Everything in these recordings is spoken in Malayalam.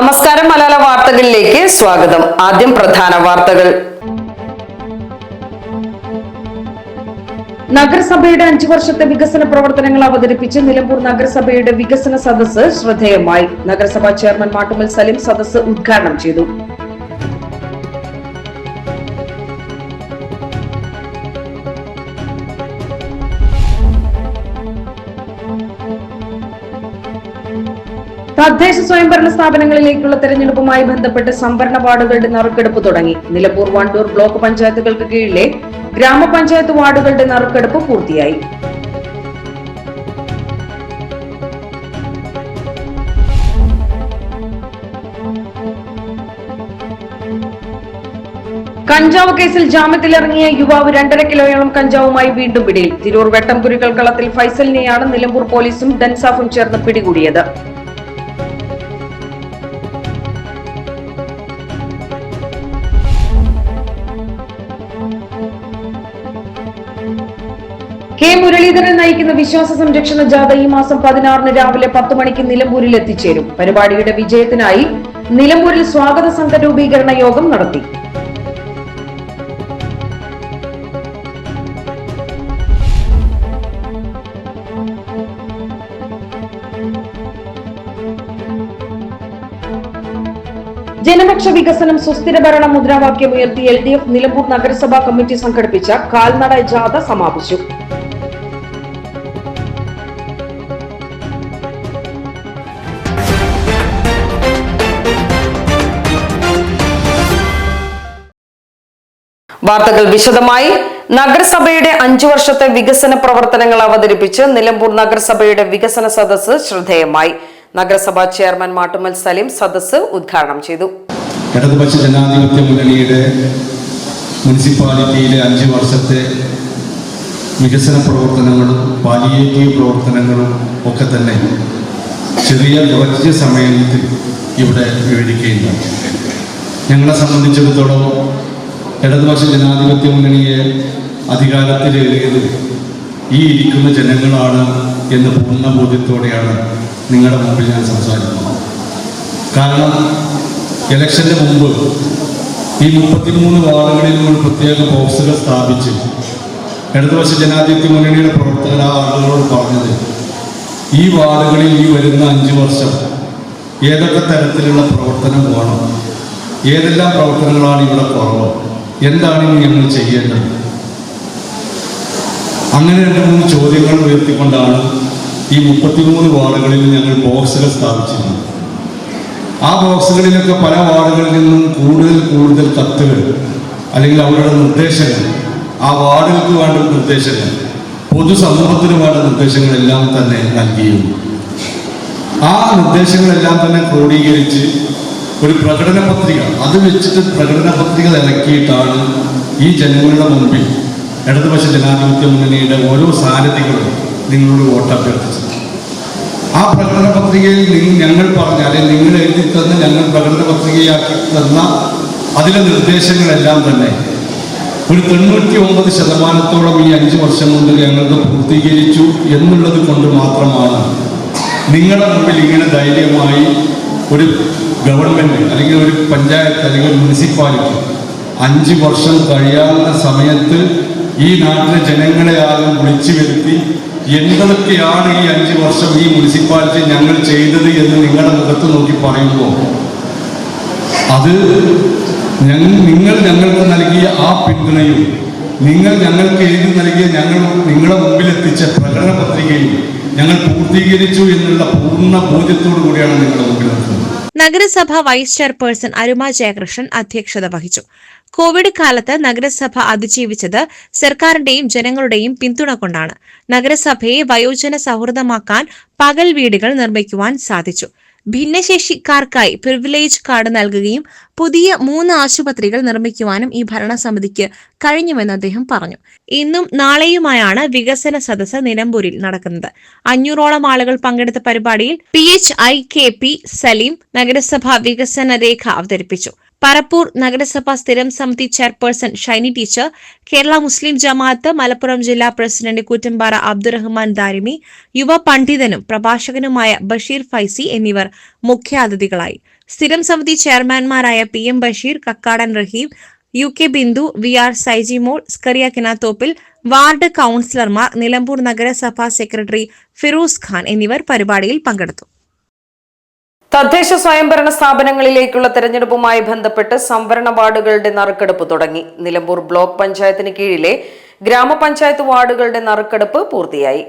നമസ്കാരം മലയാള വാർത്തകളിലേക്ക് സ്വാഗതം. ആദ്യം പ്രധാന വാർത്തകൾ. നഗരസഭയുടെ അഞ്ചു വർഷത്തെ വികസന പ്രവർത്തനങ്ങൾ അവതരിപ്പിച്ച് നിലമ്പൂർ നഗരസഭയുടെ വികസന സദസ്സ് ശ്രദ്ധേയമായി. നഗരസഭാ ചെയർമാൻ മാട്ടുമൽ സലിം സദസ്സ് ഉദ്ഘാടനം ചെയ്തു. തദ്ദേശ സ്വയംഭരണ സ്ഥാപനങ്ങളിലേക്കുള്ള തെരഞ്ഞെടുപ്പുമായി ബന്ധപ്പെട്ട് സംവരണ വാർഡുകളുടെ നറുക്കെടുപ്പ് തുടങ്ങി. നിലമ്പൂർ വണ്ടൂർ ബ്ലോക്ക് പഞ്ചായത്തുകൾക്ക് കീഴിലെ ഗ്രാമപഞ്ചായത്ത് വാർഡുകളുടെ നറുക്കെടുപ്പ് പൂർത്തിയായി. കഞ്ചാവ് കേസിൽ ജാമ്യത്തിലിറങ്ങിയ യുവാവ് രണ്ടര കിലോയോളം കഞ്ചാവുമായി വീണ്ടും പിടിയിൽ. തിരൂർ വെട്ടംകുരുക്കൾ കളത്തിൽ ഫൈസലിനെയാണ് നിലമ്പൂർ പോലീസും ഡൻസാഫും ചേർന്ന് പിടികൂടിയത്. കെ മുരളീധരൻ നയിക്കുന്ന വിശ്വാസ സംരക്ഷണ ജാഥ ഈ മാസം പതിനാറിന് രാവിലെ പത്ത് മണിക്ക് നിലമ്പൂരിൽ എത്തിച്ചേരും. പരിപാടിയുടെ വിജയത്തിനായി നിലമ്പൂരിൽ സ്വാഗത സംഘ രൂപീകരണ യോഗം നടത്തി. ജനപക്ഷ വികസനം സുസ്ഥിര ഭരണ മുദ്രാവാക്യം ഉയർത്തി എൽ ഡി എഫ് നിലമ്പൂർ നഗരസഭാ കമ്മിറ്റി സംഘടിപ്പിച്ച കാൽനട ജാഥ സമാപിച്ചു. വാർത്തകൾ വിശദമായി. നഗരസഭയുടെ അഞ്ചു വർഷത്തെ വികസന പ്രവർത്തനങ്ങൾ അവതരിപ്പിച്ച് നിലമ്പൂർ നഗരസഭയുടെ വികസന സദസ്സ് ശ്രദ്ധേയമായി. നഗരസഭാ ചെയർമാൻ മാട്ടുമൽ സലീം സദസ്സ് ഉദ്ഘാടനം ചെയ്തു. ഇടതുപക്ഷ ജനാധിപത്യ മുന്നണിയുടെ മുനിസിപ്പാലിറ്റിയിലെ അഞ്ച് വർഷത്തെ വികസന പ്രവർത്തനങ്ങളും പാലിയേറ്റീവ് പ്രവർത്തനങ്ങളും ഒക്കെ തന്നെ ചെറിയ കുറച്ച് സമയത്തിൽ ഇവിടെ വിവരിക്കുകയുണ്ടായി. ഞങ്ങളെ സംബന്ധിച്ചിടത്തോളം ഇടതുപക്ഷ ജനാധിപത്യ മുന്നണിയെ അധികാരത്തിലേറിയത് ഈ ഇരിക്കുന്ന ജനങ്ങളാണ് എന്ന പൂർണ ബോധ്യത്തോടെയാണ് നിങ്ങളുടെ മുമ്പിൽ ഞാൻ സംസാരിക്കുന്നത്. കാരണം ഇലക്ഷന്റെ മുമ്പ് ഈ മുപ്പത്തിമൂന്ന് വാർഡുകളിൽ നമ്മൾ പ്രത്യേക ബോക്സുകൾ സ്ഥാപിച്ച് ഇടതുപക്ഷ ജനാധിപത്യ മുന്നണിയുടെ പ്രവർത്തകർ ആ ആളുകളോട് പറഞ്ഞത് ഈ വാർഡുകളിൽ ഈ വരുന്ന അഞ്ച് വർഷം ഏതൊക്കെ തരത്തിലുള്ള പ്രവർത്തനം വേണം? ഏതെല്ലാം പ്രവർത്തനങ്ങളാണ് ഇവിടെ കുറവ്? എന്താണ് ഇനി ഞങ്ങൾ ചെയ്യേണ്ടത്? അങ്ങനെ രണ്ട് മൂന്ന് ചോദ്യങ്ങൾ ഉയർത്തിക്കൊണ്ടാണ് ഈ മുപ്പത്തിമൂന്ന് വാർഡുകളിൽ ഞങ്ങൾ ബോക്സുകൾ സ്ഥാപിച്ചിരുന്നത്. ആ ബോക്സുകളിലൊക്കെ പല വാർഡുകളിൽ നിന്നും കൂടുതൽ കൂടുതൽ കത്തുകൾ അല്ലെങ്കിൽ അവരുടെ നിർദ്ദേശങ്ങൾ ആ വാർഡുകൾക്ക് വേണ്ട നിർദ്ദേശങ്ങൾ പൊതുസമൂഹത്തിന് വേണ്ട നിർദ്ദേശങ്ങളെല്ലാം തന്നെ നൽകിയിരുന്നു. ആ നിർദ്ദേശങ്ങളെല്ലാം തന്നെ ക്രോഡീകരിച്ച് ഒരു പ്രകടന പത്രിക. അത് വെച്ചിട്ട് പ്രകടന പത്രിക ഇറക്കിയിട്ടാണ് ഈ ജനങ്ങളുടെ മുമ്പിൽ ഇടതുപക്ഷ ജനാധിപത്യ മുന്നണിയുടെ ഓരോ സാരഥികളും നിങ്ങളോട് വോട്ട് അഭ്യർത്ഥിച്ചത് ആ പ്രകടന പത്രികയിൽ നിങ്ങൾ ഞങ്ങൾ പറഞ്ഞ അല്ലെങ്കിൽ നിങ്ങൾ എഴുതി തന്ന് ഞങ്ങൾ പ്രകടന പത്രികയാക്കി തന്ന അതിലെ നിർദ്ദേശങ്ങളെല്ലാം തന്നെ ഒരു തൊണ്ണൂറ്റി ഒമ്പത് ശതമാനത്തോളം ഈ അഞ്ച് വർഷം കൊണ്ട് ഞങ്ങൾക്ക് പൂർത്തീകരിച്ചു എന്നുള്ളത് കൊണ്ട് മാത്രമാണ് നിങ്ങളുടെ മുമ്പിൽ ഇങ്ങനെ ധൈര്യമായി ഒരു ഗവൺമെന്റ് അല്ലെങ്കിൽ ഒരു പഞ്ചായത്ത് അല്ലെങ്കിൽ ഒരു മുനിസിപ്പാലിറ്റി അഞ്ച് വർഷം കഴിയാവുന്ന സമയത്ത് ഈ നാട്ടിലെ ജനങ്ങളെ ആദ്യം വിളിച്ചു വരുത്തി എന്തൊക്കെയാണ് ഈ അഞ്ച് വർഷം ഈ മുനിസിപ്പാലിറ്റി ഞങ്ങൾ ചെയ്തത് എന്ന് നിങ്ങളുടെ മുഖത്ത് നോക്കി പറയുമ്പോൾ അത് ഞങ്ങൾ നിങ്ങൾ ഞങ്ങൾക്ക് നൽകിയ ആ പിന്തുണയും നിങ്ങൾ ഞങ്ങൾക്ക് എഴുതി നൽകിയ ഞങ്ങൾ നിങ്ങളുടെ മുമ്പിൽ എത്തിച്ച പ്രകടന പത്രികയും ഞങ്ങൾ പൂർത്തീകരിച്ചു എന്നുള്ള പൂർണ ബോധ്യത്തോടു കൂടിയാണ് നിങ്ങളുടെ മുമ്പിൽ നിൽക്കുന്നത് നഗരസഭ വൈസ് ചെയർപേഴ്സൺ അരുമ ജയകൃഷ്ണൻ അധ്യക്ഷത വഹിച്ചു. കോവിഡ് കാലത്ത് നഗരസഭ അതിജീവിച്ചത് സർക്കാരിന്റെയും ജനങ്ങളുടെയും പിന്തുണ കൊണ്ടാണ്. നഗരസഭയെ വയോജന സൗഹൃദമാക്കാൻ പകൽ വീടുകൾ നിർമ്മിക്കുവാൻ സാധിച്ചു. ഭിന്നശേഷിക്കാർക്കായി പ്രിവിലേജ് കാർഡ് നൽകുകയും പുതിയ മൂന്ന് ആശുപത്രികൾ നിർമ്മിക്കുവാനും ഈ ഭരണസമിതിക്ക് കഴിഞ്ഞുവെന്ന് അദ്ദേഹം പറഞ്ഞു. ഇന്നും നാളെയുമായാണ് വികസന സദസ്സ് നിലമ്പൂരിൽ നടക്കുന്നത്. അഞ്ഞൂറോളം ആളുകൾ പങ്കെടുത്ത പരിപാടിയിൽ P H I K P Saleem നഗരസഭാ വികസന രേഖ അവതരിപ്പിച്ചു. പറപ്പൂർ നഗരസഭാ സ്ഥിരം സമിതി ചെയർപേഴ്സൺ ഷൈനി ടീച്ചർ കേരള മുസ്ലിം ജമാഅത്ത് മലപ്പുറം ജില്ലാ പ്രസിഡന്റ് കൂറ്റമ്പാറ അബ്ദുറഹ്മാൻ ദാരിമി യുവ പണ്ഡിതനും പ്രഭാഷകനുമായ ബഷീർ ഫൈസി എന്നിവർ മുഖ്യാതിഥികളായി. സ്ഥിരം സമിതി ചെയർമാൻമാരായ P M Basheer Kakkadan Raheem U K Bindu V R Saijimol Scaria Kinathoppil ward കൌൺസിലർമാർ Nilambur നഗരസഭാ സെക്രട്ടറി ഫിറോസ് ഖാൻ എന്നിവർ പരിപാടിയിൽ പങ്കെടുത്തു. തദ്ദേശ സ്വയംഭരണ സ്ഥാപനങ്ങളിലേക്കുള്ള തെരഞ്ഞെടുപ്പുമായി ബന്ധപ്പെട്ട് സംവരണ വാർഡുകളുടെ നറുക്കെടുപ്പ് തുടങ്ങി. നിലമ്പൂർ ബ്ലോക്ക് പഞ്ചായത്തിന് കീഴിലെ ഗ്രാമപഞ്ചായത്ത് വാർഡുകളുടെ നറുക്കെടുപ്പ് പൂർത്തിയായി.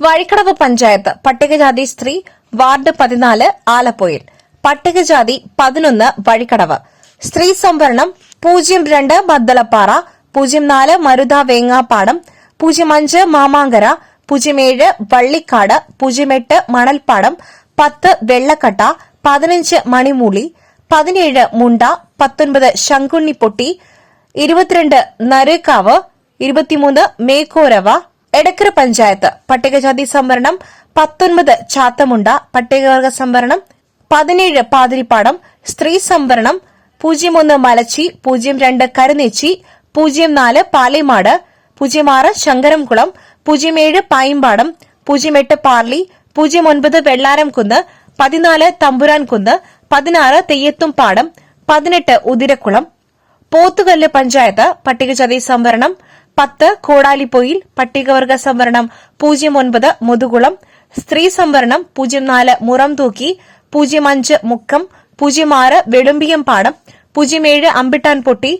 വഴിക്കടവ് പഞ്ചായത്ത് പട്ടികജാതി സ്ത്രീ വാർഡ് പതിനാല് ആലപ്പുഴയിൽ. പട്ടികജാതി പതിനൊന്ന് വഴിക്കടവ്. സ്ത്രീ സംവരണം പൂജ്യം രണ്ട് മദ്ദലപ്പാറ പൂജ്യം നാല് മരുത വേങ്ങാപ്പാടം പൂജ്യം അഞ്ച് മാമാങ്കര പൂജ്യം ഏഴ് വള്ളിക്കാട് പൂജ്യം എട്ട് മണൽപ്പാടം പത്ത് വെള്ളക്കട്ട പതിനഞ്ച് മണിമൂളി പതിനേഴ് മുണ്ട പത്തൊൻപത് ശങ്കുണ്ണിപ്പൊട്ടി ഇരുപത്തിരണ്ട് നരേക്കാവ് ഇരുപത്തിമൂന്ന് മേക്കോരവ എടക്കര പഞ്ചായത്ത്. പട്ടികജാതി സംവരണം പത്തൊൻപത് ചാത്തമുണ്ട പട്ടികവർഗ സംവരണം പതിനേഴ് പാതിരിപ്പാടം സ്ത്രീ സംവരണം പൂജ്യം ഒന്ന് മലച്ചി പൂജ്യം രണ്ട് കരുനേച്ചി പൂജ്യം നാല് പാലേമാട് പൂജ്യം ആറ് ശങ്കരംകുളം പൂജ്യം ഏഴ് പായിമ്പാടം പൂജ്യം എട്ട് പാർലി പൂജ്യം ഒൻപത് വെള്ളാരം കുന്ന് പതിനാല് തമ്പുരാൻകുന്ന് പതിനാറ് തെയ്യത്തും പാടം പതിനെട്ട് ഉദിരക്കുളം. പോത്തുകല്ല് പഞ്ചായത്ത് പട്ടികജാതി സംവരണം പത്ത് കോടാലിപ്പൊയിൽ പട്ടികവർഗ സംവരണം പൂജ്യം ഒൻപത് മുതുകുളം സ്ത്രീ സംവരണം പൂജ്യം നാല് മുറം തൂക്കി പൂജ്യം അഞ്ച് മുക്കം പൂജ്യം ആറ് വെളുമ്പിയം പാടം പൂജ്യം ഏഴ് അമ്പിട്ടാൻ പൊട്ടി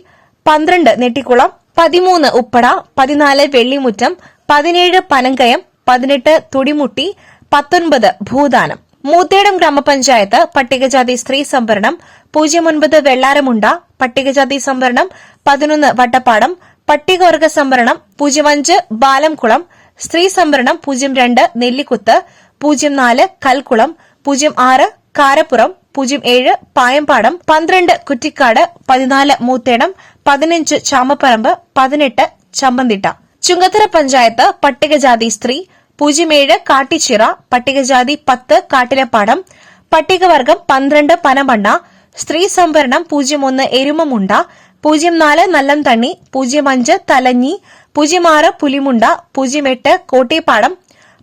പന്ത്രണ്ട് നെട്ടിക്കുളം പതിമൂന്ന് ഉപ്പട പതിനാല് വെള്ളിമുറ്റം പതിനേഴ് പനങ്കയം പതിനെട്ട് തുടിമുട്ടി പത്തൊൻപത് ഭൂദാനം. മൂത്തേടം ഗ്രാമപഞ്ചായത്ത് പട്ടികജാതി സ്ത്രീ സംവരണം പൂജ്യം ഒൻപത് വെള്ളാരമുണ്ട പട്ടികജാതി സംവരണം പതിനൊന്ന് വട്ടപ്പാടം പട്ടികവർഗ സംവരണം പൂജ്യം അഞ്ച് ബാലംകുളം സ്ത്രീ സംവരണം പൂജ്യം രണ്ട് നെല്ലിക്കുത്ത് പൂജ്യം നാല് കൽക്കുളം പൂജ്യം ആറ് കാരപ്പുറം പൂജ്യം ഏഴ് പായമ്പാടം പന്ത്രണ്ട് കുറ്റിക്കാട് പതിനാല് മൂത്തേടം പതിനഞ്ച് ചാമപ്പറമ്പ് പതിനെട്ട് ചമ്പന്തിട്ട. ചുങ്കത്തറ പഞ്ചായത്ത് പട്ടികജാതി സ്ത്രീ പൂജ്യം ഏഴ് കാട്ടിച്ചിറ പട്ടികജാതി പത്ത് കാട്ടിലപ്പാടം പട്ടികവർഗം പന്ത്രണ്ട് പനമണ്ണ സ്ത്രീ സംവരണം പൂജ്യം ഒന്ന് എരുമമുണ്ട പൂജ്യം നാല് നല്ലം തണ്ണി പൂജ്യം അഞ്ച് തലഞ്ഞി പൂജ്യം ആറ് പുലിമുണ്ട പൂജ്യം എട്ട് കോട്ടേപ്പാടം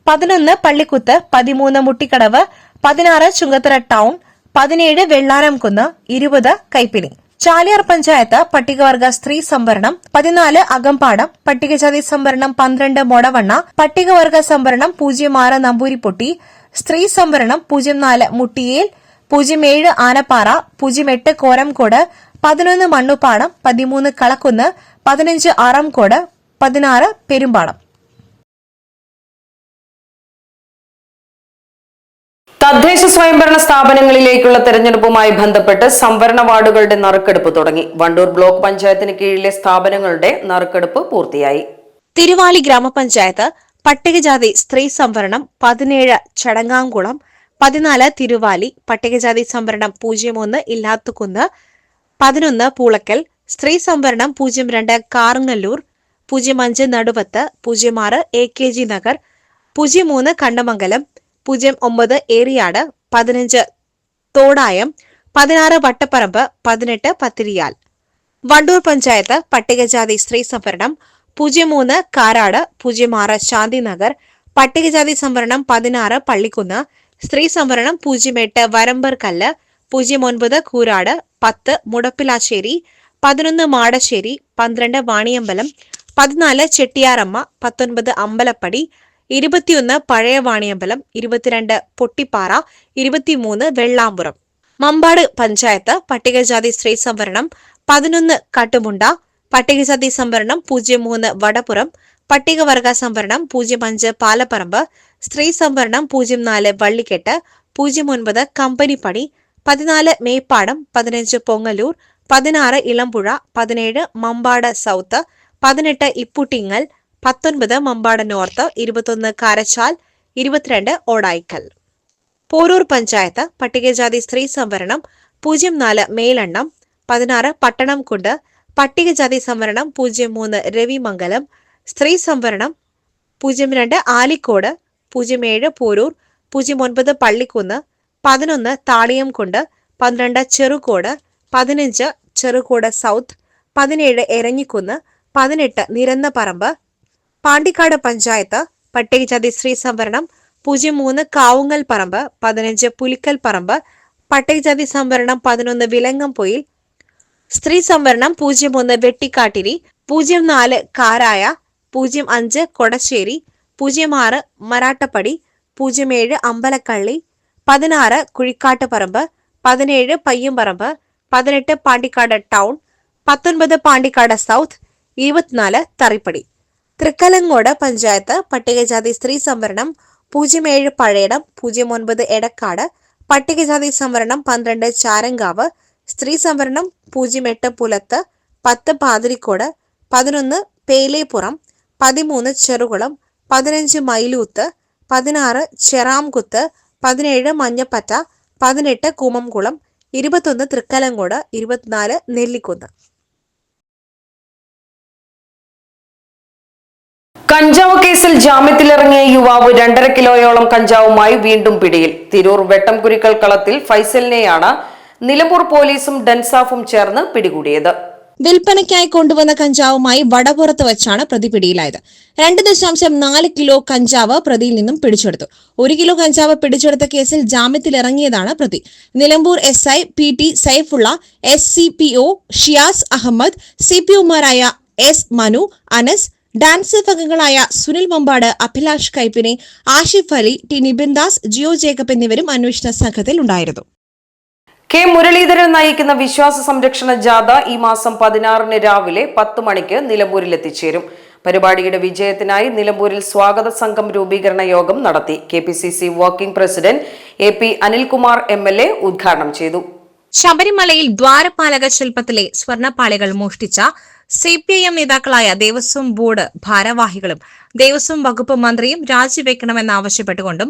പതിനൊന്ന് പള്ളിക്കുത്ത് പതിമൂന്ന് മുട്ടിക്കടവ് പതിനാറ് ചുങ്കത്തറ ടൗൺ പതിനേഴ് വെള്ളാരംകുന്ന് ഇരുപത് കൈപ്പിനി. ചാലിയാർ പഞ്ചായത്ത് പട്ടികവർഗ സ്ത്രീ സംവരണം പതിനാല് അകമ്പാടം പട്ടികജാതി സംവരണം പന്ത്രണ്ട് മൊടവണ്ണ പട്ടികവർഗ സംവരണം പൂജ്യം ആറ് നമ്പൂരിപ്പൊട്ടി സ്ത്രീ സംവരണം പൂജ്യം നാല് മുട്ടിയേൽ പൂജ്യം ഏഴ് ആനപ്പാറ പൂജ്യം എട്ട് കോരംകോട് പതിനൊന്ന് മണ്ണുപ്പാടം പതിമൂന്ന് കളക്കുന്ന് പതിനഞ്ച് ആറാംകോട് പതിനാറ് പെരുമ്പാടം. തദ്ദേശ സ്വയംഭരണ സ്ഥാപനങ്ങളിലേക്കുള്ള തെരഞ്ഞെടുപ്പുമായി ബന്ധപ്പെട്ട് സംവരണ വാർഡുകളുടെ നറുക്കെടുപ്പ് തുടങ്ങി. വണ്ടൂർ ബ്ലോക്ക് പഞ്ചായത്തിന് കീഴിലെ സ്ഥാപനങ്ങളുടെ നറുക്കെടുപ്പ് പൂർത്തിയായി. തിരുവാലി ഗ്രാമപഞ്ചായത്ത് പട്ടികജാതി സ്ത്രീ സംവരണം പതിനേഴ് ചടങ്ങാംകുളം പതിനാല് തിരുവാലി പട്ടികജാതി സംവരണം പൂജ്യം ഒന്ന് ഇല്ലാത്തുകുന്ന് പതിനൊന്ന് പൂളക്കൽ സ്ത്രീ സംവരണം പൂജ്യം രണ്ട് കാറുങ്ങല്ലൂർ പൂജ്യം അഞ്ച് നടുവത്ത് പൂജ്യം ആറ് എ കെ ജി നഗർ പൂജ്യം മൂന്ന് കണ്ടമംഗലം പൂജ്യം ഒമ്പത് ഏറിയാട് പതിനഞ്ച്. തോടായം പതിനാറ് വട്ടപ്പറമ്പ് പതിനെട്ട് പത്തിരിയാൽ. വണ്ടൂർ പഞ്ചായത്ത് പട്ടികജാതി സ്ത്രീ സംവരണം പൂജ്യം മൂന്ന് കാരാട് പൂജ്യം ആറ് ശാന്തിനഗർ. പട്ടികജാതി സംവരണം പതിനാറ് പള്ളിക്കുന്ന്. സ്ത്രീ സംവരണം പൂജ്യം എട്ട് വരമ്പർകല്ല് പൂജ്യം ഒൻപത് കൂരാട് പത്ത് മുടപ്പിലാശ്ശേരി. പതിനൊന്ന് മാടശ്ശേരി പന്ത്രണ്ട് വാണിയമ്പലം. പതിനാല് ചെട്ടിയാറമ്മ പത്തൊൻപത് അമ്പലപ്പടി. ഇരുപത്തിയൊന്ന് പഴയ വാണിയമ്പലം ഇരുപത്തിരണ്ട് പൊട്ടിപ്പാറ ഇരുപത്തിമൂന്ന് വെള്ളാമ്പുറം. മമ്പാട് പഞ്ചായത്ത് പട്ടികജാതി സ്ത്രീ സംവരണം പതിനൊന്ന് കാട്ടുമുണ്ട പട്ടികജാതി സംവരണം പൂജ്യം മൂന്ന് വടപ്പുറം പട്ടികവർഗ സംവരണം പൂജ്യം അഞ്ച് പാലപ്പറമ്പ് സ്ത്രീ സംവരണം പൂജ്യം നാല് വള്ളിക്കെട്ട് പൂജ്യം ഒൻപത് കമ്പനിപ്പണി പതിനാല് മേപ്പാടം പതിനഞ്ച് പൊങ്ങലൂർ പതിനാറ് ഇളമ്പുഴ പതിനേഴ് മമ്പാട് സൗത്ത് പതിനെട്ട് ഇപ്പുട്ടിങ്ങൽ പത്തൊൻപത് മമ്പാട് നോർത്ത് ഇരുപത്തൊന്ന് കാരച്ചാൽ ഇരുപത്തിരണ്ട് ഓടായിക്കൽ. പോരൂർ പഞ്ചായത്ത് പട്ടികജാതി സ്ത്രീ സംവരണം പൂജ്യം നാല് മേലെണ്ണം പതിനാറ് പട്ടണം പട്ടണംകുണ്ട് പട്ടികജാതി സംവരണം പൂജ്യം മൂന്ന് രവിമംഗലം സ്ത്രീ സംവരണം പൂജ്യം രണ്ട് ആലിക്കോട് പൂജ്യം ഏഴ് പോരൂർ പൂജ്യം ഒൻപത് പള്ളിക്കുന്ന് പതിനൊന്ന് താളിയംകുണ്ട് പന്ത്രണ്ട് ചെറുകോട് പതിനഞ്ച് ചെറുകോട് സൗത്ത് പതിനേഴ് എരഞ്ഞിക്കുന്ന് പതിനെട്ട് നിരന്നപറമ്പ് പാണ്ടിക്കാട് പഞ്ചായത്ത് പട്ടികജാതി സ്ത്രീ സംവരണം പൂജ്യം മൂന്ന് കാവുങ്ങൽ പറമ്പ് പതിനഞ്ച് പുലിക്കൽ പറമ്പ് പട്ടികജാതി സംവരണം പതിനൊന്ന് വിലങ്ങംപൊയിൽ സ്ത്രീ സംവരണം പൂജ്യം ഒന്ന് വെട്ടിക്കാട്ടിരി പൂജ്യം നാല് കാരായ പൂജ്യം അഞ്ച് കൊടശ്ശേരി പൂജ്യം ആറ് മരാട്ടപ്പടി പൂജ്യം ഏഴ് അമ്പലക്കള്ളി പതിനാറ് കുഴിക്കാട്ടുപറമ്പ് പതിനേഴ് പയ്യമ്പറമ്പ് പതിനെട്ട് പാണ്ടിക്കാട് ടൗൺ പത്തൊൻപത് പാണ്ടിക്കാട് സൗത്ത് ഇരുപത്തിനാല് തറിപ്പടി. തൃക്കലങ്ങോട് പഞ്ചായത്ത് പട്ടികജാതി സ്ത്രീ സംവരണം പൂജ്യം ഏഴ് പഴയടം പൂജ്യം ഒൻപത് എടക്കാട് പട്ടികജാതി സംവരണം പന്ത്രണ്ട് ചാരങ്കാവ് സ്ത്രീ സംവരണം പൂജ്യം എട്ട് പുലത്ത് പത്ത് പാതിരിക്കോട് പതിനൊന്ന് പേലേപ്പുറം പതിമൂന്ന് ചെറുകുളം പതിനഞ്ച് മൈലൂത്ത് പതിനാറ് ചെറാംകുത്ത് പതിനേഴ് മഞ്ഞപ്പറ്റ പതിനെട്ട് കൂമംകുളം ഇരുപത്തൊന്ന് തൃക്കലങ്കോട് ഇരുപത്തിനാല് നെല്ലിക്കുന്ന്. കഞ്ചാവ് കേസിൽ ജാമ്യത്തിലിറങ്ങിയ യുവാവ് രണ്ടര കിലോയോളം കഞ്ചാവുമായി വീണ്ടും പിടിയിൽ. തിരൂർ വെട്ടംകുരിക്കൽ കളത്തിൽ ഫൈസലിനെയാണ് നിലമ്പൂർ പോലീസും ഡെൻസാഫും ചേർന്ന് പിടികൂടിയത്. വിൽപ്പനയ്ക്കായി കൊണ്ടുവന്ന കഞ്ചാവുമായി വടപുറത്ത് വെച്ചാണ് പ്രതി പിടിയിലായത്. രണ്ട് ദശാംശം നാല് കിലോ കഞ്ചാവ് പ്രതിയിൽ നിന്നും പിടിച്ചെടുത്തു. ഒരു കിലോ കഞ്ചാവ് പിടിച്ചെടുത്ത കേസിൽ ജാമ്യത്തിലിറങ്ങിയതാണ് പ്രതി. Nilambur S I P T Saifulla S C P O Shiyas Ahammed C P ഒമാരായ S Manu Anas ഡാൻസ് അംഗങ്ങളായ സുനിൽ മമ്പാട് അഭിലാഷ് കൈപ്പിനെ ആഷിഫ് അലി ടി നിബിൻ ദാസ് ജിയോ ജേക്കബ് എന്നിവരും അന്വേഷണ സംഘത്തിൽ ഉണ്ടായിരുന്നു. കെ മുരളീധരൻ നയിക്കുന്ന വിശ്വാസ സംരക്ഷണ ജാഥ ഈ മാസം പതിനാറിന് രാവിലെ പത്ത് മണിക്ക് നിലമ്പൂരിൽ എത്തിച്ചേരും പരിപാടിയുടെ വിജയത്തിനായി നിലമ്പൂരിൽ സ്വാഗത സംഘം രൂപീകരണ യോഗം നടത്തി. K P C C working president A P Anilkumar M L A ഉദ്ഘാടനം ചെയ്തു. ശബരിമലയിൽ ദ്വാരപാലക ശില്പത്തിലെ സ്വർണപ്പാളികൾ മോഷ്ടിച്ച സി പി ഐ എം നേതാക്കളായ ദേവസ്വം ബോർഡ് ഭാരവാഹികളും ദേവസ്വം വകുപ്പ് മന്ത്രിയും രാജിവെക്കണമെന്നാവശ്യപ്പെട്ടുകൊണ്ടും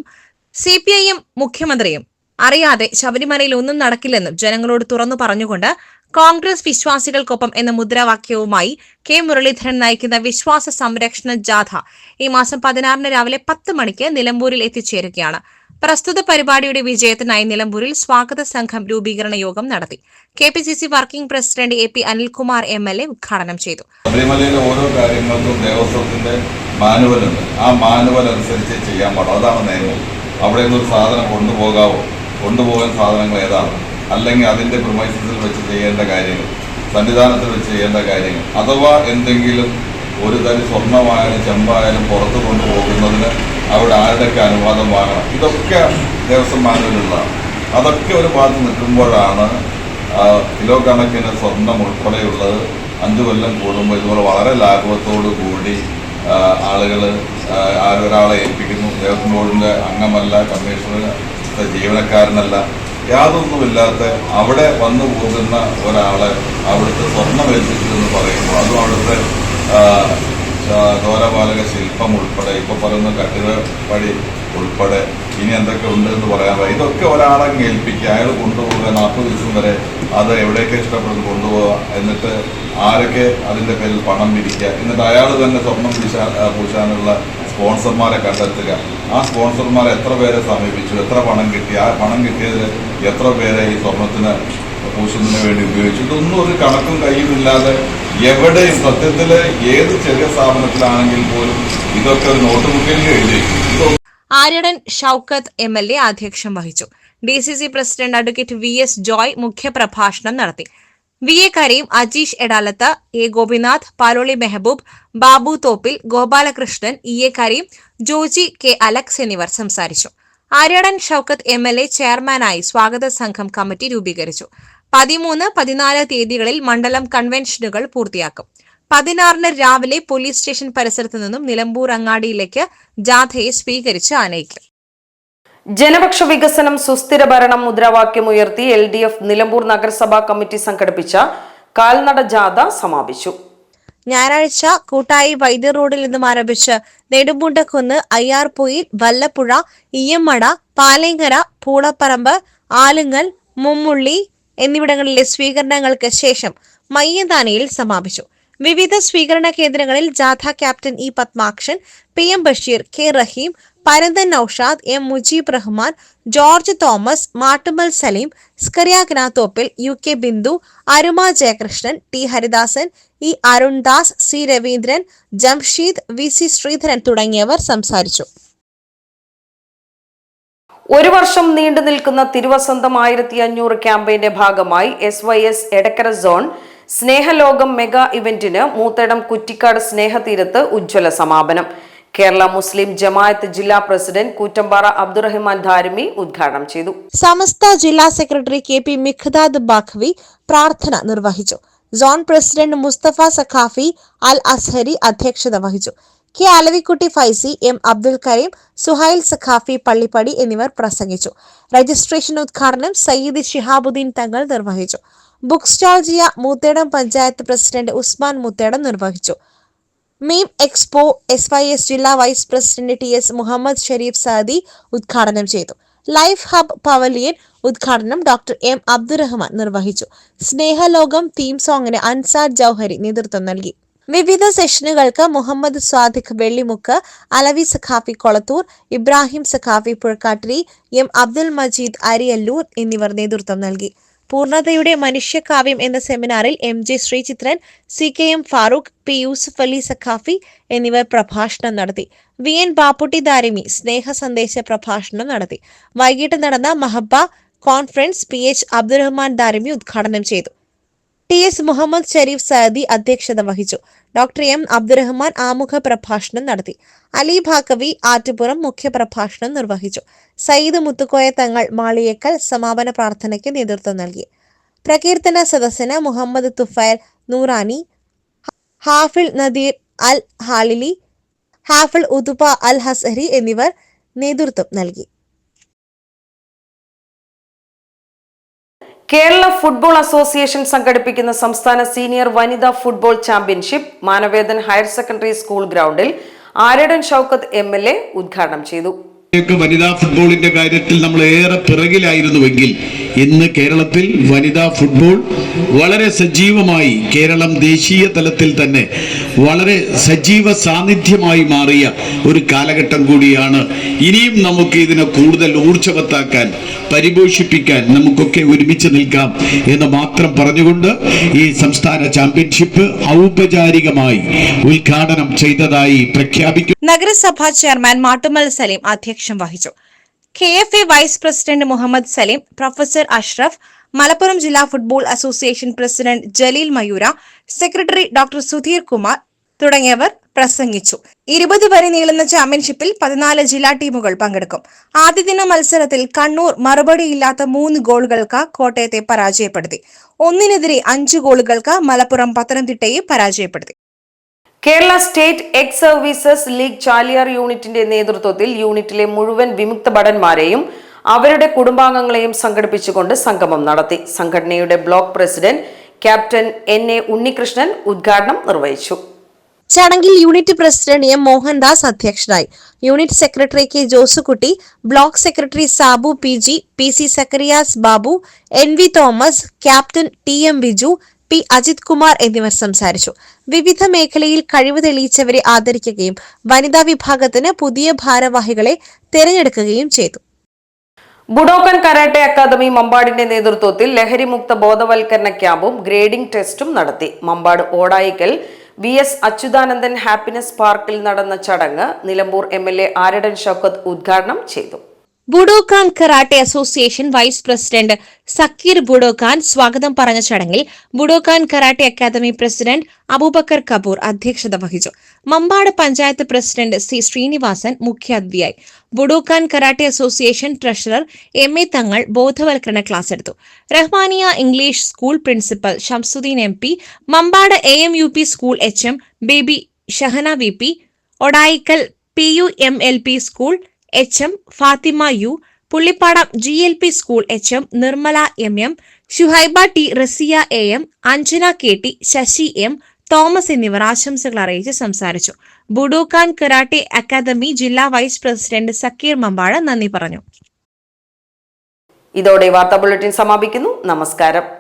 സി പി ഐ എം മുഖ്യമന്ത്രിയും അറിയാതെ ശബരിമലയിൽ ഒന്നും നടക്കില്ലെന്നും ജനങ്ങളോട് തുറന്നു പറഞ്ഞുകൊണ്ട് കോൺഗ്രസ് വിശ്വാസികൾക്കൊപ്പം എന്ന മുദ്രാവാക്യവുമായി കെ മുരളീധരൻ നയിക്കുന്ന വിശ്വാസ സംരക്ഷണ ജാഥ ഈ മാസം പതിനാറിന് രാവിലെ പത്ത് മണിക്ക് നിലമ്പൂരിൽ എത്തിച്ചേരുകയാണ്. പ്രസ്തുത പരിപാടിയുടെ വിജയത്തിനായി നിലമ്പൂരിൽ സ്വാഗത സംഘം രൂപീകരണ യോഗം നടത്തി. K P C C working president A P Anilkumar M L A ഉദ്ഘാടനം ചെയ്തു. ശബരിമലയിലെ ഓരോ കാര്യങ്ങൾക്കും ദേവസ്വത്തിന്റെ മാനുവലുണ്ട്. ആ മാനുവൽ അനുസരിച്ച് ചെയ്യാൻ പാടും അതാണ് നിയമം. അവിടെ നിന്ന് ഒരു സാധനം കൊണ്ടുപോകാവോ? കൊണ്ടുപോകാൻ സാധനങ്ങൾ ഏതാണ്? അല്ലെങ്കിൽ അതിന്റെ പ്രൊമൈസസിൽ വെച്ച് ചെയ്യേണ്ട കാര്യങ്ങൾ സന്നിധാനത്തിൽ വെച്ച് ചെയ്യേണ്ട കാര്യങ്ങൾ അഥവാ എന്തെങ്കിലും ഒരു തരി സ്വർണമായാലും ചെമ്പായാലും പുറത്ത് കൊണ്ടുപോകുന്നതിന് അവിടെ ആരുടെയൊക്കെ അനുവാദം വാങ്ങണം? ഇതൊക്കെ ദേവസ്വം മാനുവലുള്ളതാണ് അതൊക്കെ ഒരു ഭാഗത്ത് നിൽക്കുമ്പോഴാണ് കിലോ കണക്കിന് സ്വർണം ഉൾപ്പെടെയുള്ളത് അഞ്ചു കൊല്ലം കൂടുമ്പോൾ ഇതുപോലെ വളരെ ലാഘവത്തോടു കൂടി ആളുകൾ ആരൊരാളെ ഏൽപ്പിക്കുന്നു. ദേവസ്വം ബോർഡിന്റെ അംഗമല്ല കമ്മീഷണർ ജീവനക്കാരനല്ല. യാതൊന്നുമില്ലാത്ത അവിടെ വന്നു പോകുന്ന ഒരാളെ അവിടുത്തെ സ്വർണം ഏൽപ്പിച്ചു എന്ന് പറയുമ്പോൾ അതും അവിടുത്തെ ദ്വാരപാലക ശില്പം ഉൾപ്പെടെ ഇപ്പൊ പറയുന്ന കട്ടിടപ്പടി ഉൾപ്പെടെ ഇനി എന്തൊക്കെ ഉണ്ട് എന്ന് പറയാൻ പറയും ഇതൊക്കെ ഒരാളെ ഏൽപ്പിക്കുക അയാൾ കൊണ്ടുപോവുക നാൽപ്പത് ദിവസം വരെ അത് എവിടെയൊക്കെ ഇഷ്ടപ്പെടുന്നു കൊണ്ടുപോവുക എന്നിട്ട് ആരൊക്കെ അതിന്റെ പേരിൽ പണം പിരിക്കുക എന്നിട്ട് അയാൾ തന്നെ സ്വർണം പൂശാൻ ആ, പൂശാനുള്ള സ്പോൺസർമാരെ കണ്ടെത്തുക. ആ സ്പോൺസർമാരെ എത്ര പേരെ സമീപിച്ചു എത്ര പണം കിട്ടി ആ പണം കിട്ടിയതിൽ എത്ര പേരെ ഈ സ്വർണത്തിന് പൂശുന്നതിന് വേണ്ടി ഉപയോഗിച്ചു. ഇതൊന്നും ഒരു കണക്കും കയ്യുമില്ലാതെ എവിടെയും സത്യത്തിൽ ഏത് ചെറിയ സ്ഥാപനത്തിലാണെങ്കിൽ പോലും ഇതൊക്കെ ഒരു നോട്ട് ബുക്കിൽ എഴുതി Aryadan Shoukath M L A അധ്യക്ഷം വഹിച്ചു. D C C president advocate V S Joy മുഖ്യപ്രഭാഷണം നടത്തി. V A Kareem Ajeesh Edalath A Gopinath Paloli Mehaboob Babu Thoppil Gopalakrishnan E A Kareem Joji K Alex എന്നിവർ സംസാരിച്ചു. Aryadan Shoukath M L A ചെയർമാനായി സ്വാഗത സംഘം കമ്മിറ്റി രൂപീകരിച്ചു. പതിമൂന്ന് പതിനാല് തീയതികളിൽ മണ്ഡലം കൺവെൻഷനുകൾ പൂർത്തിയാക്കും. പതിനാറിന് രാവിലെ പോലീസ് സ്റ്റേഷൻ പരിസരത്ത് നിന്നും നിലമ്പൂർ അങ്ങാടിയിലേക്ക് ജാഥയെ സ്വീകരിച്ച് ആനയിക്കും. ജനപക്ഷ വികസനം സുസ്ഥിര ഭരണം മുദ്രാവാക്യമുയർത്തി എൽ ഡി എഫ് നിലമ്പൂർ നഗരസഭാ കമ്മിറ്റി സംഘടിപ്പിച്ച കാൽനട ജാഥ സമാപിച്ചു. ഞായറാഴ്ച കൂട്ടായി വൈദ്യ റോഡിൽ നിന്നും ആരംഭിച്ച് നെടുമ്പുണ്ടക്കുന്ന് അയ്യാർപൊയിൽ വല്ലപ്പുഴ ഇയ്യമ്മട പാലേങ്കര പൂളപ്പറമ്പ് ആലുങ്ങൽ മുമ്മുള്ളി എന്നിവിടങ്ങളിലെ സ്വീകരണങ്ങൾക്ക് ശേഷം മയ്യന്താനയിൽ സമാപിച്ചു. വിവിധ സ്വീകരണ കേന്ദ്രങ്ങളിൽ ജാഥ captain E Padmakshan P M Basheer K Raheem Paranthan Noushad M Mujeeb Rahman George Thomas Mattummal Saleem Scaria Gnathoppil U K Bindu Aruma Jayakrishnan T Haridasan E Arundas C Raveendran Jamsheed V C Sreedharan തുടങ്ങിയവർ സംസാരിച്ചു. ഒരു വർഷം നീണ്ടു നിൽക്കുന്ന തിരുവസന്തം ആയിരത്തി അഞ്ഞൂറ് ക്യാമ്പയിന്റെ ഭാഗമായി S Y S Edakkara zone Snehalokam mega ഇവന്റിന് Moothedam Kuttikkad സ്നേഹതീരത്ത് ഉജ്ജ്വല സമാപനം. കേരള മുസ്ലിം ജമാഅത്ത് ജില്ലാ പ്രസിഡന്റ് കൂറ്റമ്പാറ അബ്ദുറഹിമാൻ ധാരിമി ഉദ്ഘാടനം ചെയ്തു. സമസ്ത ജില്ലാ secretary K P Mikhdad Baqavi പ്രാർത്ഥന നിർവഹിച്ചു. സോൺ പ്രസിഡന്റ് മുസ്തഫ സഖാഫി അൽ അസ്ഹരി അധ്യക്ഷത വഹിച്ചു. കെ. അലവിക്കുട്ടി ഫൈസി എം. അബ്ദുൽ കരീം സുഹൈൽ സഖാഫി പള്ളിപ്പടി എന്നിവർ പ്രസംഗിച്ചു. രജിസ്ട്രേഷൻ ഉദ്ഘാടനം സയ്യിദ് ഷിഹാബുദ്ദീൻ തങ്ങൾ നിർവഹിച്ചു. ബുക്ക് സ്റ്റാൾജിയ മൂത്തേടം പഞ്ചായത്ത് പ്രസിഡന്റ് ഉസ്മാൻ മുത്തേടം നിർവഹിച്ചു. മീം എക്സ്പോ എസ് വൈ എസ് ജില്ലാ vice president T S Muhammad Shareef Saadi ഉദ്ഘാടനം ചെയ്തു. ലൈഫ് ഹബ് പവലിയൻ ഉദ്ഘാടനം ഡോക്ടർ എം. അബ്ദുറഹ്മാൻ നിർവഹിച്ചു. സ്നേഹലോകം തീം സോങ്ങിന് അൻസാർ ജൌഹരി നേതൃത്വം നൽകി. വിവിധ സെഷനുകൾക്ക് മുഹമ്മദ് സ്വാദിഖ് വെള്ളിമുക്ക് അലവി സഖാഫി കൊളത്തൂർ ഇബ്രാഹിം സഖാഫി പുഴക്കാട്ടിരി എം അബ്ദുൽ മജീദ് അരിയല്ലൂർ എന്നിവർ നേതൃത്വം നൽകി. പൂർണതയുടെ മനുഷ്യകാവ്യം എന്ന സെമിനാറിൽ M J Sreechithran C K M Farooq P Yusuf Ali Saqafi എന്നിവർ പ്രഭാഷണം നടത്തി. വി എൻ ബാപ്പുട്ടി ദാരിമി സ്നേഹ സന്ദേശ പ്രഭാഷണം നടത്തി. വൈകിട്ട് നടന്ന Mahabba conference P H Abdurahman Darimi ഉദ്ഘാടനം ചെയ്തു. ടി എസ് മുഹമ്മദ് ഷരീഫ് സഅദി അധ്യക്ഷത വഹിച്ചു. ഡോക്ടർ എം അബ്ദുറഹ്മാൻ ആമുഖ പ്രഭാഷണം നടത്തി. അലി ഭാക്കവി ആറ്റുപുറം മുഖ്യപ്രഭാഷണം നിർവഹിച്ചു. സയ്യിദ് മുത്തുക്കോയ തങ്ങൾ മാളിയേക്കൽ സമാപന പ്രാർത്ഥനയ്ക്ക് നേതൃത്വം നൽകി. പ്രകീർത്തന സദസ്സിന് മുഹമ്മദ് തുഫൈൽ നൂറാനി ഹാഫിൾ നദീർ അൽ ഹാലിലി ഹാഫിൾ ഉദുബ അൽ ഹസരി എന്നിവർ നേതൃത്വം നൽകി. കേരള ഫുട്ബോൾ അസോസിയേഷൻ സംഘടിപ്പിക്കുന്ന സംസ്ഥാന സീനിയർ വനിതാ football championship Manavedan higher secondary school ഗ്രൗണ്ടിൽ ആരടൻ ഷൌക്കത്ത് എം ഉദ്ഘാടനം ചെയ്തു വനിതാ ഫുട്ബോളിന്റെ കാര്യത്തിൽ നമ്മൾ ഏറെ പിറകിലായിരുന്നുവെങ്കിൽ ഇന്ന് കേരളത്തിൽ വനിതാ ഫുട്ബോൾ വളരെ സജീവമായി കേരളം ദേശീയ തലത്തിൽ തന്നെ വളരെ സജീവ സാന്നിധ്യമായി മാറിയ ഒരു കാലഘട്ടം കൂടിയാണ്. ഇനിയും നമുക്ക് ഇതിനെ കൂടുതൽ ഊർജവത്താക്കാൻ പരിപോഷിപ്പിക്കാൻ നമുക്കൊക്കെ ഒരുമിച്ച് നിൽക്കാം എന്ന് മാത്രം പറഞ്ഞുകൊണ്ട് ഈ സംസ്ഥാന ചാമ്പ്യൻഷിപ്പ് ഔപചാരികമായി ഉദ്ഘാടനം ചെയ്തതായി പ്രഖ്യാപിക്കും നഗരസഭാ ചെയർമാൻ മാട്ടുമൽ സലീം അധ്യക്ഷം വഹിച്ചു. K F A vice president Muhammad Saleem professor Ashraf Malappuram ജില്ലാ football association president Jaleel Mayura secretary doctor Sudheer Kumar തുടങ്ങിയവർ പ്രസംഗിച്ചു. ഇരുപത് വരെ നീളുന്ന ചാമ്പ്യൻഷിപ്പിൽ പതിനാല് ജില്ലാ ടീമുകൾ പങ്കെടുക്കും. ആദ്യ ദിന മത്സരത്തിൽ കണ്ണൂർ മറുപടിയില്ലാത്ത മൂന്ന് ഗോളുകൾക്ക് കോട്ടയത്തെ പരാജയപ്പെടുത്തി. ഒന്നിനെതിരെ അഞ്ച് ഗോളുകൾക്ക് മലപ്പുറം പത്തനംതിട്ടയെ പരാജയപ്പെടുത്തി. Kerala state ex services league Chaliyar യൂണിറ്റിന്റെ നേതൃത്വത്തിൽ യൂണിറ്റിലെ മുഴുവൻ വിമുക്ത ഭടന്മാരെയും അവരുടെ കുടുംബാംഗങ്ങളെയും സംഘടിപ്പിച്ചുകൊണ്ട് സംഗമം നടത്തി. സംഘടനയുടെ block president captain N A Unnikrishnan ഉദ്ഘാടനം നിർവഹിച്ചു. ചടങ്ങിൽ യൂണിറ്റ് പ്രസിഡന്റ് എം മോഹൻദാസ് അധ്യക്ഷനായി. Unit secretary K Josukutty block secretary Sabu P G P C Zacharias Babu N V Thomas captain T M Biju P. Ajith Kumar എന്നിവർ സംസാരിച്ചു. വിവിധ മേഖലയിൽ കഴിവ് തെളിയിച്ചവരെ ആദരിക്കുകയും വനിതാ വിഭാഗത്തിന് പുതിയ ഭാരവാഹികളെ തെരഞ്ഞെടുക്കുകയും ചെയ്തു. ബുഡോക്കൻ കരാട്ടെ അക്കാദമി മമ്പാടിന്റെ നേതൃത്വത്തിൽ ലഹരിമുക്ത ബോധവൽക്കരണ ക്യാമ്പും ഗ്രേഡിംഗ് ടെസ്റ്റും നടത്തി. Mambad Odayikkal V. S. Achuthanandan happiness പാർക്കിൽ നടന്ന ചടങ്ങ് Nilambur M. L. A. Aryadan Shoukath ഉദ്ഘാടനം ചെയ്തു. Budokan karate association vice president Sakeer Budokan സ്വാഗതം പറഞ്ഞ ചടങ്ങിൽ Budokan karate academy president Abubakkar Kapoor അധ്യക്ഷത വഹിച്ചു. മമ്പാട് പഞ്ചായത്ത് പ്രസിഡന്റ് സി ശ്രീനിവാസൻ മുഖ്യാതിഥിയായി. Budokan karate association treasurer M A Thangal ബോധവൽക്കരണ ക്ലാസ് എടുത്തു. Rahmaniya English school principal Shamsuddeen M P Mambad A M U P school H M Baby Shahana V P Odayikkal P U M L P school H M Fathima U Pullippadam G L P school H M Nirmala M M Shuhaiba T Raziya A M Anjana K T Sasi M Thomas എന്നിവർ ആശംസകൾ അറിയിച്ച് സംസാരിച്ചു. ബുഡോഖാൻ കരാട്ടെ അക്കാദമി ജില്ലാ വൈസ് പ്രസിഡന്റ് സക്കീർ മമ്പാട് നന്ദി പറഞ്ഞു. ഇതോടെ വാർത്താ ബുള്ളറ്റിൻ സമാപിക്കുന്നു. നമസ്കാരം.